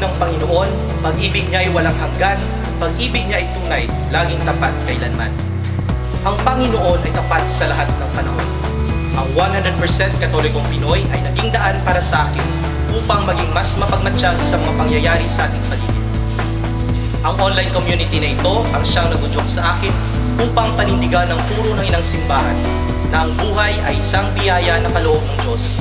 ng Panginoon, pag-ibig niya ay walang hanggan, pag-ibig niya ay tunay, laging tapat kailanman. Ang Panginoon ay tapat sa lahat ng panahon. Ang 100% Katolikong Pinoy ay naging daan para sa akin upang maging mas mapagmatsyag sa mga pangyayari sa ating paligid. Ang online community na ito ang siyang nagudyok sa akin upang panindigan ng puro ng inang simbahan na ang buhay ay isang biyaya na kaloob ng Diyos.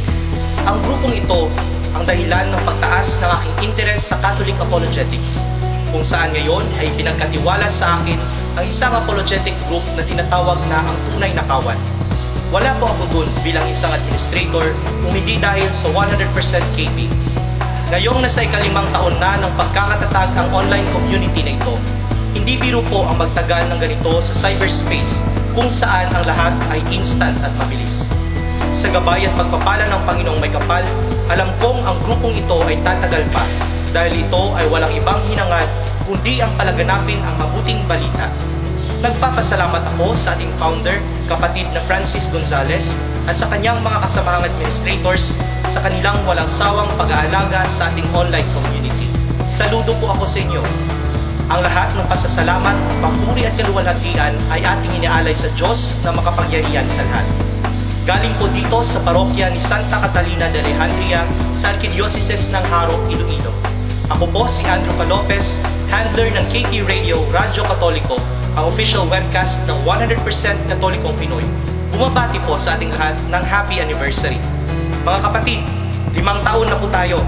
Ang grupong ito ang dahilan ng pagtaas ng aking interes sa Catholic Apologetics, kung saan ngayon ay pinagkatiwala sa akin ang isang apologetic group na tinatawag na ang Tunay na Kawan. Wala po ako dun bilang isang administrator kung hindi dahil sa 100% KP. Ngayong nasa ikalimang taon na ng pagkakatatag ang online community na ito, hindi biro po ang magtagal ng ganito sa cyberspace kung saan ang lahat ay instant at mabilis. Sa gabay at pagpapala ng Panginoong may kapal, alam kong ang grupong ito ay tatagal pa dahil ito ay walang ibang hinangad kundi ang palaganapin ang mabuting balita. Nagpapasalamat ako sa ating founder, kapatid na Francis Gonzales at sa kanyang mga kasamahang administrators sa kanilang walang sawang pag-aalaga sa ating online community. Saludo po ako sa inyo. Ang lahat ng pasasalamat, papuri at kaluwalhatian ay ating inialay sa Diyos na makapangyarihan sa lahat. Galing po dito sa parokya ni Santa Catalina de Alejandria sa Arkidiocese ng Haro, Iloilo. Ako po si Andrew Calopez, handler ng KP Radio Radyo Katoliko, ang official webcast ng 100% Katolikong Pinoy. Bumabati po sa ating lahat ng happy anniversary. Mga kapatid, limang taon na po tayo